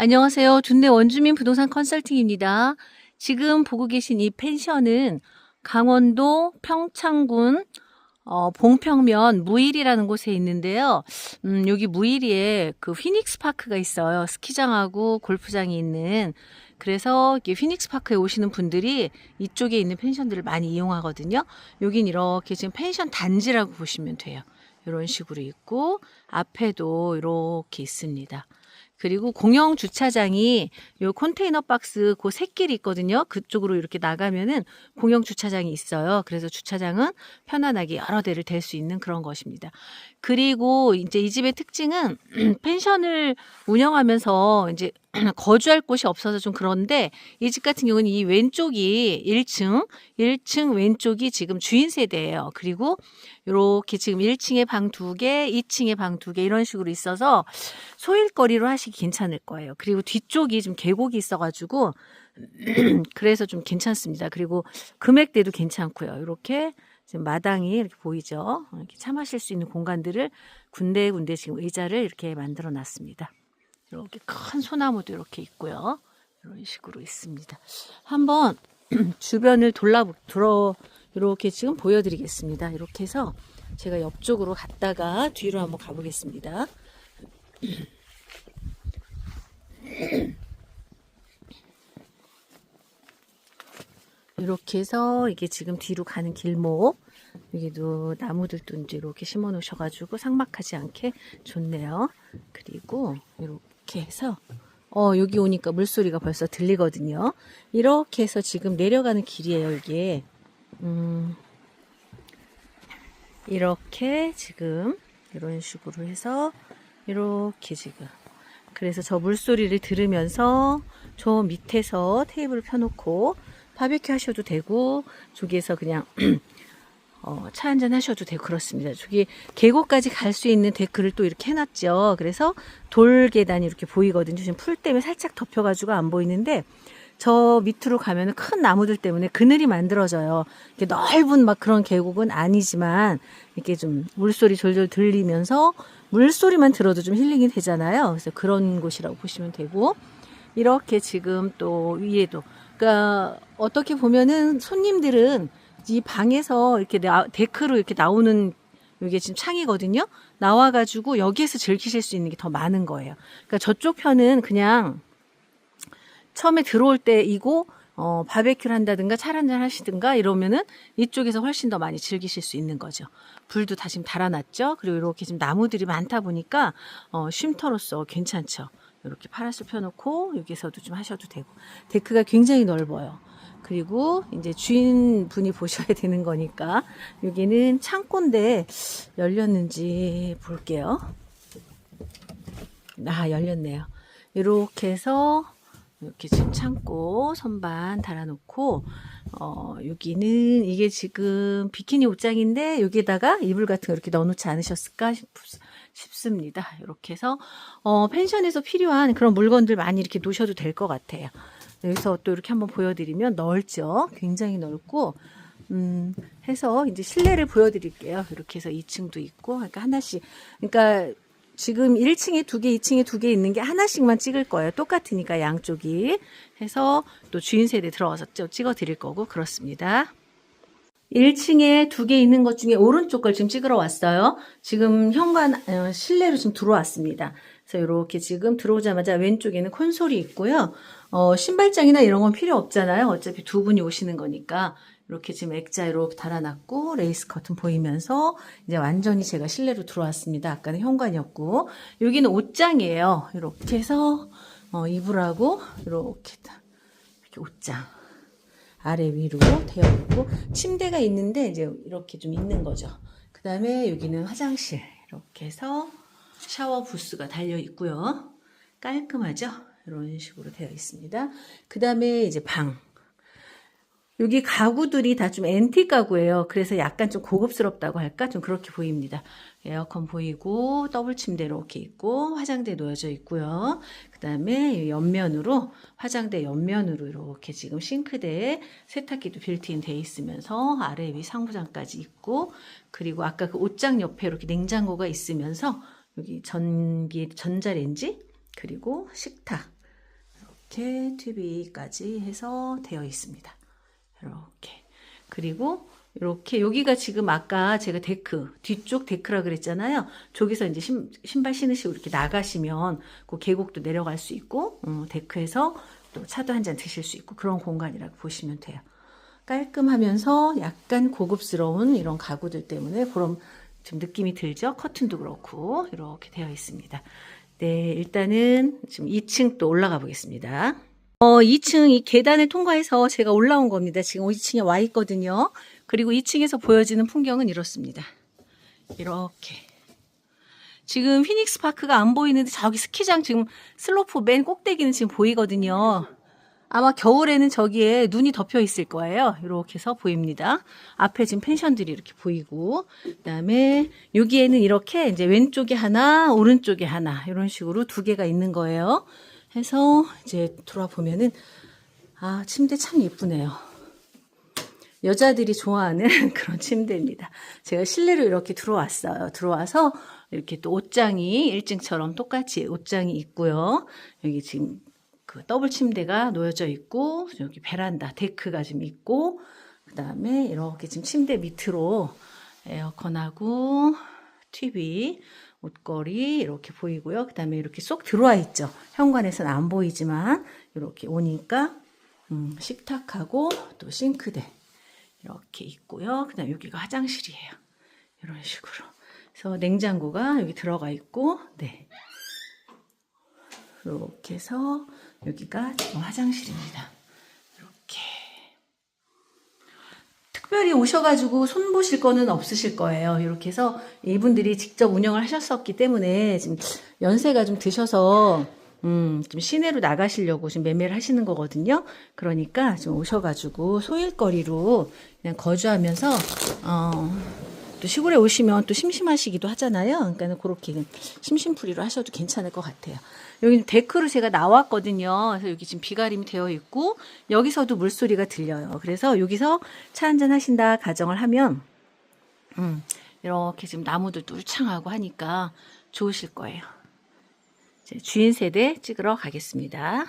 안녕하세요. 준내 원주민 부동산 컨설팅입니다. 지금 보고 계신 이 펜션은 강원도 평창군 어, 봉평면 무일이라는 곳에 있는데요. 음, 여기 무일이에 그 휘닉스 파크가 있어요. 스키장하고 골프장이 있는. 그래서 휘닉스 파크에 오시는 분들이 이쪽에 있는 펜션들을 많이 이용하거든요. 여긴 이렇게 지금 펜션 단지라고 보시면 돼요. 이런 식으로 있고 앞에도 이렇게 있습니다. 그리고 공영 주차장이 요 컨테이너 박스 그 새길이 있거든요. 그쪽으로 이렇게 나가면은 공영 주차장이 있어요. 그래서 주차장은 편안하게 여러 대를 댈 수 있는 그런 것입니다. 그리고 이제 이 집의 특징은 펜션을 운영하면서 이제 거주할 곳이 없어서 좀 그런데 이 집 같은 경우는 이 왼쪽이 1층, 1층 왼쪽이 지금 주인 세대예요. 그리고 요렇게 지금 1층에 방 두 개, 2층에 방 두 개 이런 식으로 있어서 소일거리로 하시기 괜찮을 거예요. 그리고 뒤쪽이 좀 계곡이 있어가지고 그래서 좀 괜찮습니다. 그리고 금액대도 괜찮고요. 이렇게 지금 마당이 이렇게 보이죠. 이렇게 차 마실 수 있는 공간들을 군데군데 지금 의자를 이렇게 만들어 놨습니다. 이렇게 큰 소나무도 이렇게 있고요. 이런 식으로 있습니다. 한번 주변을 돌라 들어 이렇게 지금 보여드리겠습니다. 이렇게 해서 제가 옆쪽으로 갔다가 뒤로 한번 가보겠습니다. 이렇게 해서 이게 지금 뒤로 가는 길목 여기도 나무들도 이제 이렇게 심어 놓으셔가지고 삭막하지 않게 좋네요. 그리고 이렇게 해서 어 여기 오니까 물소리가 벌써 들리거든요. 이렇게 해서 지금 내려가는 길이에요. 이게 음 이렇게 지금 이런 식으로 해서 이렇게 지금 그래서 저 물소리를 들으면서 저 밑에서 테이블을 펴놓고 바베큐 하셔도 되고 저기에서 그냥 어, 차 한잔 하셔도 되고 그렇습니다. 저기 계곡까지 갈 수 있는 데크를 또 이렇게 해놨죠. 그래서 돌 계단이 이렇게 보이거든요. 지금 풀 때문에 살짝 덮여가지고 안 보이는데 저 밑으로 가면은 큰 나무들 때문에 그늘이 만들어져요. 이렇게 넓은 막 그런 계곡은 아니지만 이렇게 좀 물소리 졸졸 들리면서 물소리만 들어도 좀 힐링이 되잖아요. 그래서 그런 곳이라고 보시면 되고 이렇게 지금 또 위에도 그러니까 어떻게 보면은 손님들은 이 방에서 이렇게 나, 데크로 이렇게 나오는 이게 지금 창이거든요. 나와가지고 여기에서 즐기실 수 있는 게 더 많은 거예요. 그러니까 저쪽 편은 그냥 처음에 들어올 때이고 어, 바베큐를 한다든가 차 한잔 하시든가 이러면은 이쪽에서 훨씬 더 많이 즐기실 수 있는 거죠. 불도 다 지금 달아놨죠. 그리고 이렇게 지금 나무들이 많다 보니까 어, 쉼터로서 괜찮죠. 이렇게 파라솔 펴놓고 여기서도 좀 하셔도 되고 데크가 굉장히 넓어요. 그리고 이제 주인분이 보셔야 되는 거니까 여기는 창고인데 열렸는지 볼게요. 아 열렸네요. 이렇게 해서 이렇게 지금 창고 선반 달아놓고 어 여기는 이게 지금 비키니 옷장인데 여기다가 이불 같은 거 이렇게 넣어놓지 않으셨을까 싶, 싶습니다. 이렇게 해서 어 펜션에서 필요한 그런 물건들 많이 이렇게 놓으셔도 될 것 같아요. 여기서 또 이렇게 한번 보여드리면 넓죠. 굉장히 넓고 음, 해서 이제 실내를 보여드릴게요. 이렇게 해서 2층도 있고, 그러니까 하나씩, 그러니까 지금 1층에 두 개, 2층에 두 개 있는 게 하나씩만 찍을 거예요. 똑같으니까 양쪽이. 해서 또 주인 세대 들어와서 찍어 드릴 거고, 그렇습니다. 1층에 두 개 있는 것 중에 오른쪽 걸 지금 찍으러 왔어요. 지금 현관, 어, 실내로 지금 들어왔습니다. 그래서 이렇게 지금 들어오자마자 왼쪽에는 콘솔이 있고요. 어, 신발장이나 이런 건 필요 없잖아요. 어차피 두 분이 오시는 거니까. 이렇게 지금 액자 이렇게 달아놨고 레이스 커튼 보이면서 이제 완전히 제가 실내로 들어왔습니다. 아까는 현관이었고 여기는 옷장이에요. 이렇게 해서 어, 이불하고 이렇게 이렇게 옷장 아래 위로 되어 있고 침대가 있는데 이제 이렇게 좀 있는 거죠. 그 다음에 여기는 화장실 이렇게 해서 샤워 부스가 달려 있고요. 깔끔하죠? 이런 식으로 되어 있습니다. 그 다음에 이제 방. 여기 가구들이 다 좀 앤틱 가구예요. 그래서 약간 좀 고급스럽다고 할까? 좀 그렇게 보입니다. 에어컨 보이고 더블 침대 이렇게 있고 화장대 놓여져 있고요. 그 다음에 옆면으로 화장대 옆면으로 이렇게 지금 싱크대에 세탁기도 빌트인 돼 있으면서 아래 위 상부장까지 있고 그리고 아까 그 옷장 옆에 이렇게 냉장고가 있으면서 여기 전기 전자레인지 그리고 식탁 이렇게 TV까지 해서 되어 있습니다. 이렇게. 그리고 이렇게 여기가 지금 아까 제가 데크 뒤쪽 데크라 그랬잖아요. 저기서 이제 신, 신발 신으시고 이렇게 나가시면 그 계곡도 내려갈 수 있고 음, 데크에서 또 차도 한 잔 드실 수 있고 그런 공간이라고 보시면 돼요. 깔끔하면서 약간 고급스러운 이런 가구들 때문에 그런 좀 느낌이 들죠. 커튼도 그렇고 이렇게 되어 있습니다. 네, 일단은 지금 2층 또 올라가 보겠습니다. 어, 2층 이 계단을 통과해서 제가 올라온 겁니다. 지금 2층에 와 있거든요. 그리고 2층에서 보여지는 풍경은 이렇습니다. 이렇게. 지금 피닉스 파크가 안 보이는데 저기 스키장 지금 슬로프 맨 꼭대기는 지금 보이거든요. 아마 겨울에는 저기에 눈이 덮여 있을 거예요. 이렇게 해서 보입니다. 앞에 지금 펜션들이 이렇게 보이고, 그 다음에 여기에는 이렇게 이제 왼쪽에 하나, 오른쪽에 하나 이런 식으로 두 개가 있는 거예요. 해서 이제 돌아보면은 아 침대 참 예쁘네요. 여자들이 좋아하는 그런 침대입니다. 제가 실내로 이렇게 들어왔어요. 들어와서 이렇게 또 옷장이 1층처럼 똑같이 옷장이 있고요. 여기 지금 그 더블 침대가 놓여져 있고 여기 베란다 데크가 지금 있고 그 다음에 이렇게 지금 침대 밑으로 에어컨하고 TV 옷걸이 이렇게 보이고요. 그 다음에 이렇게 쏙 들어와 있죠. 현관에서는 안 보이지만 이렇게 오니까 음, 식탁하고 또 싱크대 이렇게 있고요. 그 다음 여기가 화장실이에요. 이런 식으로. 그래서 냉장고가 여기 들어가 있고, 네. 이렇게 해서 여기가 지금 화장실입니다. 이렇게. 특별히 오셔가지고 손 보실 거는 없으실 거예요. 이렇게 해서 이분들이 직접 운영을 하셨었기 때문에 지금 연세가 좀 드셔서 음, 좀 시내로 나가시려고 지금 매매를 하시는 거거든요. 그러니까 좀 오셔가지고 소일거리로 그냥 거주하면서, 어, 또 시골에 오시면 또 심심하시기도 하잖아요. 그러니까 그렇게 심심풀이로 하셔도 괜찮을 것 같아요. 여기 데크로 제가 나왔거든요. 그래서 여기 지금 비가림이 되어 있고, 여기서도 물소리가 들려요. 그래서 여기서 차 한잔 하신다 가정을 하면, 음, 이렇게 지금 나무들도 울창하고 하니까 좋으실 거예요. 주인 세대 찍으러 가겠습니다.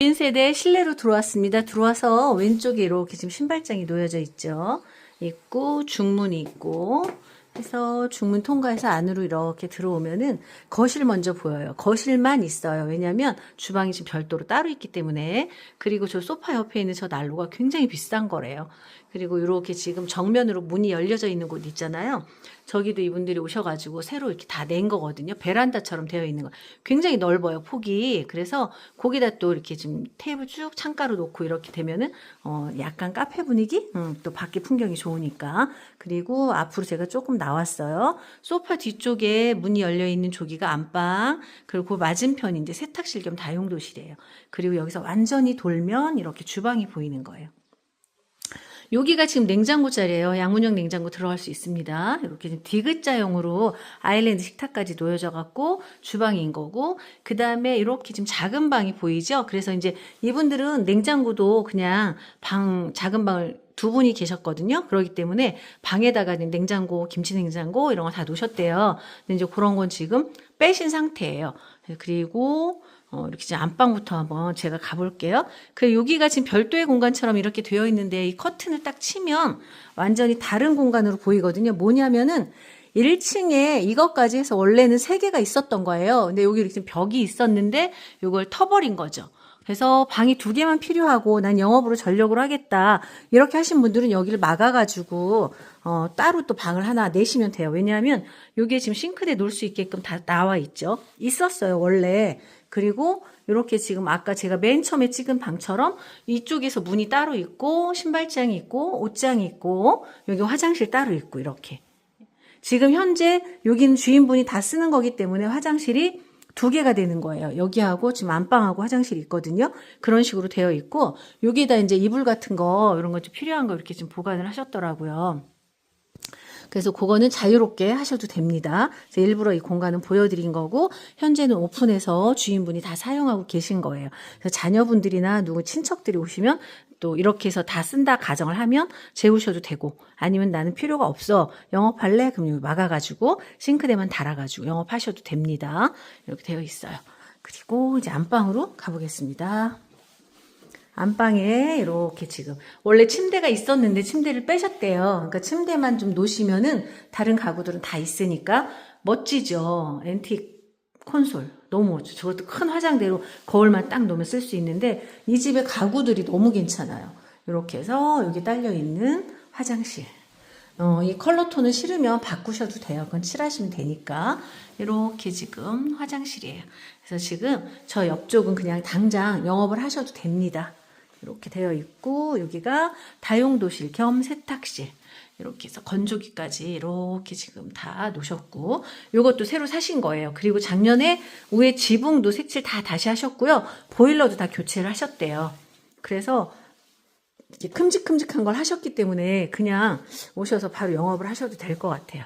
주인 세대 실내로 들어왔습니다. 들어와서 왼쪽에 이렇게 지금 신발장이 놓여져 있죠. 있고 중문이 있고 해서 중문 통과해서 안으로 이렇게 들어오면은 거실 먼저 보여요. 거실만 있어요. 왜냐면 주방이 지금 별도로 따로 있기 때문에 그리고 저 소파 옆에 있는 저 난로가 굉장히 비싼 거래요. 그리고 이렇게 지금 정면으로 문이 열려져 있는 곳 있잖아요. 저기도 이분들이 오셔가지고 새로 이렇게 다 낸 거거든요. 베란다처럼 되어 있는 거. 굉장히 넓어요, 폭이. 그래서 거기다 또 이렇게 지금 테이블 쭉 창가로 놓고 이렇게 되면은, 어, 약간 카페 분위기? 음, 또 밖에 풍경이 좋으니까. 그리고 앞으로 제가 조금 나왔어요. 소파 뒤쪽에 문이 열려 있는 조기가 안방. 그리고 그 맞은편이 이제 세탁실 겸 다용도실이에요. 그리고 여기서 완전히 돌면 이렇게 주방이 보이는 거예요. 여기가 지금 냉장고 자리예요. 양문형 냉장고 들어갈 수 있습니다. 이렇게 디귿자형으로 아일랜드 식탁까지 놓여져 갖고 주방인 거고 그 다음에 이렇게 지금 작은 방이 보이죠. 그래서 이제 이분들은 냉장고도 그냥 방 작은 방을 두 분이 계셨거든요. 그렇기 때문에 방에다가 냉장고, 김치 냉장고 이런 거 다 놓으셨대요. 근데 이제 그런 건 지금 빼신 상태예요. 그리고 어, 이렇게 이제 안방부터 한번 제가 가볼게요. 그 여기가 지금 별도의 공간처럼 이렇게 되어 있는데 이 커튼을 딱 치면 완전히 다른 공간으로 보이거든요. 뭐냐면은 1층에 이것까지 해서 원래는 3개가 있었던 거예요. 근데 여기 이렇게 벽이 있었는데 이걸 터버린 거죠. 그래서 방이 두 개만 필요하고 난 영업으로 전력으로 하겠다. 이렇게 하신 분들은 여기를 막아가지고 어, 따로 또 방을 하나 내시면 돼요. 왜냐하면 여기에 지금 싱크대 놓을 수 있게끔 다 나와 있죠. 있었어요, 원래. 그리고 이렇게 지금 아까 제가 맨 처음에 찍은 방처럼 이쪽에서 문이 따로 있고 신발장이 있고 옷장이 있고 여기 화장실 따로 있고 이렇게. 지금 현재 여기는 주인분이 다 쓰는 거기 때문에 화장실이 두 개가 되는 거예요. 여기하고 지금 안방하고 화장실이 있거든요. 그런 식으로 되어 있고 여기다 이제 이불 같은 거 이런 거 좀 필요한 거 이렇게 좀 보관을 하셨더라고요. 그래서 그거는 자유롭게 하셔도 됩니다. 그래서 일부러 이 공간은 보여드린 거고 현재는 오픈해서 주인분이 다 사용하고 계신 거예요. 그래서 자녀분들이나 누구 친척들이 오시면 또 이렇게 해서 다 쓴다 가정을 하면 재우셔도 되고 아니면 나는 필요가 없어 영업할래 그럼 막아가지고 싱크대만 달아가지고 영업하셔도 됩니다. 이렇게 되어 있어요. 그리고 이제 안방으로 가보겠습니다. 안방에 이렇게 지금 원래 침대가 있었는데 침대를 빼셨대요. 그러니까 침대만 좀 놓으시면은 다른 가구들은 다 있으니까 멋지죠. 앤틱 콘솔 너무 멋져. 저것도 큰 화장대로 거울만 딱 놓으면 쓸 수 있는데 이 집의 가구들이 너무 괜찮아요. 이렇게 해서 여기 딸려 있는 화장실. 어, 이 컬러 톤을 싫으면 바꾸셔도 돼요. 그건 칠하시면 되니까. 이렇게 지금 화장실이에요. 그래서 지금 저 옆쪽은 그냥 당장 영업을 하셔도 됩니다. 이렇게 되어 있고 여기가 다용도실 겸 세탁실. 이렇게 해서 건조기까지 이렇게 지금 다 놓으셨고 이것도 새로 사신 거예요. 그리고 작년에 위에 지붕도 색칠 다 다시 하셨고요. 보일러도 다 교체를 하셨대요. 그래서 큼직큼직한 걸 하셨기 때문에 그냥 오셔서 바로 영업을 하셔도 될 것 같아요.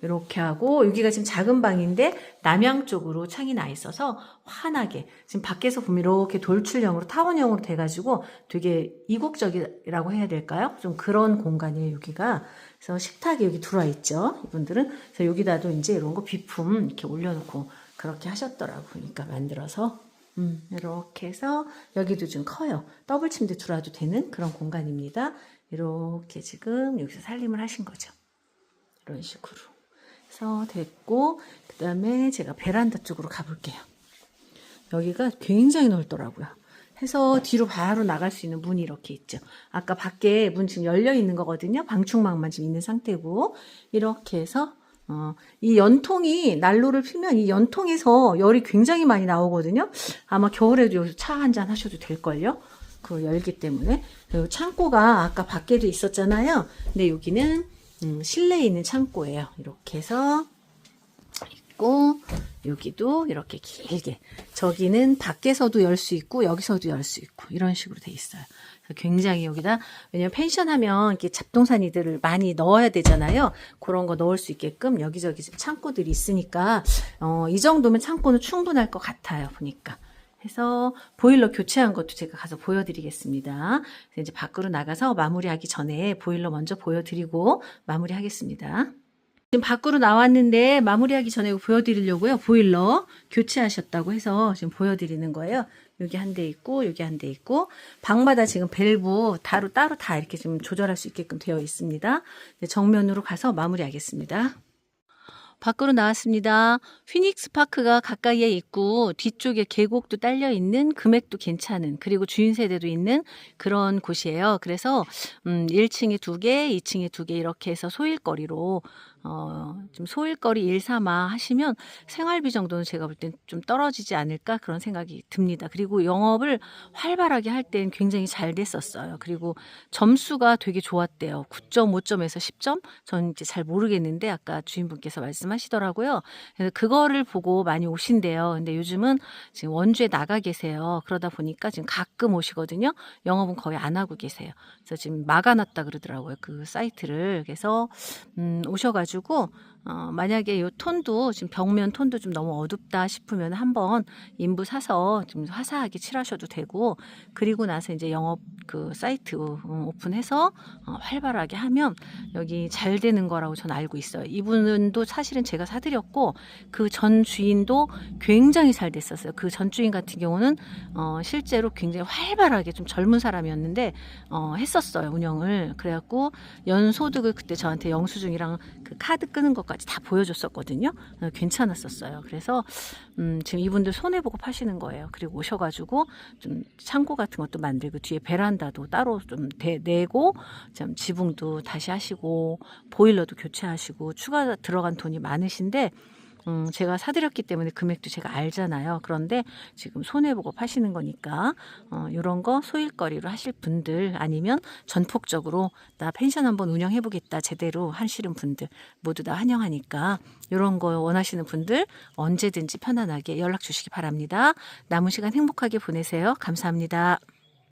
이렇게 하고 여기가 지금 작은 방인데 남향 쪽으로 창이 나 있어서 환하게 지금 밖에서 보면 이렇게 돌출형으로 타원형으로 돼가지고 되게 이국적이라고 해야 될까요? 좀 그런 공간이에요 여기가 그래서 식탁이 여기 들어와 있죠 이분들은 그래서 여기다도 이제 이런 거 비품 이렇게 올려놓고 그렇게 하셨더라고 그러니까 만들어서 음, 이렇게 해서 여기도 좀 커요. 더블 침대 들어와도 되는 그런 공간입니다. 이렇게 지금 여기서 살림을 하신 거죠. 이런 식으로. 해서 됐고, 그 다음에 제가 베란다 쪽으로 가볼게요. 여기가 굉장히 넓더라고요. 해서 뒤로 바로 나갈 수 있는 문이 이렇게 있죠. 아까 밖에 문 지금 열려 있는 거거든요. 방충망만 지금 있는 상태고, 이렇게 해서 어, 이 연통이 난로를 피면 이 연통에서 열이 굉장히 많이 나오거든요. 아마 겨울에도 여기서 차 한 잔 하셔도 될걸요. 그 열기 때문에. 그리고 창고가 아까 밖에도 있었잖아요. 근데 여기는 음, 실내에 있는 창고예요. 이렇게 해서 있고 여기도 이렇게 길게 저기는 밖에서도 열 수 있고 여기서도 열 수 있고 이런 식으로 돼 있어요. 굉장히 여기다 왜냐면 펜션 하면 이렇게 잡동사니들을 많이 넣어야 되잖아요. 그런 거 넣을 수 있게끔 여기저기 창고들이 있으니까 어, 이 정도면 창고는 충분할 것 같아요. 보니까. 해서 보일러 교체한 것도 제가 가서 보여드리겠습니다. 이제 밖으로 나가서 마무리하기 전에 보일러 먼저 보여드리고 마무리하겠습니다. 지금 밖으로 나왔는데 마무리하기 전에 보여드리려고요. 보일러 교체하셨다고 해서 지금 보여드리는 거예요. 여기 한 대 있고 여기 한 대 있고 방마다 지금 밸브 따로 따로 다 이렇게 좀 조절할 수 있게끔 되어 있습니다. 정면으로 가서 마무리하겠습니다. 밖으로 나왔습니다. 피닉스 파크가 가까이에 있고 뒤쪽에 계곡도 딸려 있는 금액도 괜찮은 그리고 주인 세대도 있는 그런 곳이에요. 그래서 음 1층에 두 개, 2층에 두 개 이렇게 해서 소일거리로 어, 좀 소일거리 일 삼아 하시면 생활비 정도는 제가 볼 땐 좀 떨어지지 않을까 그런 생각이 듭니다. 그리고 영업을 활발하게 할 땐 굉장히 잘 됐었어요. 그리고 점수가 되게 좋았대요. 9.5점에서 10점? 전 이제 잘 모르겠는데 아까 주인분께서 말씀하시더라고요. 그래서 그거를 보고 많이 오신대요. 근데 요즘은 지금 원주에 나가 계세요. 그러다 보니까 지금 가끔 오시거든요. 영업은 거의 안 하고 계세요. 그래서 지금 막아놨다 그러더라고요. 그 사이트를. 그래서 음, 오셔가지고 가지고 어, 만약에 이 톤도 지금 벽면 톤도 좀 너무 어둡다 싶으면 한번 인부 사서 좀 화사하게 칠하셔도 되고 그리고 나서 이제 영업 그 사이트 음, 오픈해서 어, 활발하게 하면 여기 잘 되는 거라고 저는 알고 있어요. 이분도 사실은 제가 사드렸고 그 전 주인도 굉장히 잘 됐었어요. 그 전 주인 같은 경우는 어, 실제로 굉장히 활발하게 좀 젊은 사람이었는데 어, 했었어요 운영을 그래갖고 연소득을 그때 저한테 영수증이랑 그 카드 끄는 것 까지 다 보여줬었거든요. 어, 괜찮았었어요. 그래서 음, 지금 이분들 손해 보고 파시는 거예요. 그리고 오셔가지고 좀 창고 같은 것도 만들고 뒤에 베란다도 따로 좀 대, 내고 좀 지붕도 다시 하시고 보일러도 교체하시고 추가 들어간 돈이 많으신데 음, 제가 사드렸기 때문에 금액도 제가 알잖아요. 그런데 지금 손해보고 파시는 거니까, 어, 요런 거 소일거리로 하실 분들 아니면 전폭적으로 나 펜션 한번 운영해보겠다 제대로 하시는 분들 모두 다 환영하니까 요런 거 원하시는 분들 언제든지 편안하게 연락 주시기 바랍니다. 남은 시간 행복하게 보내세요. 감사합니다.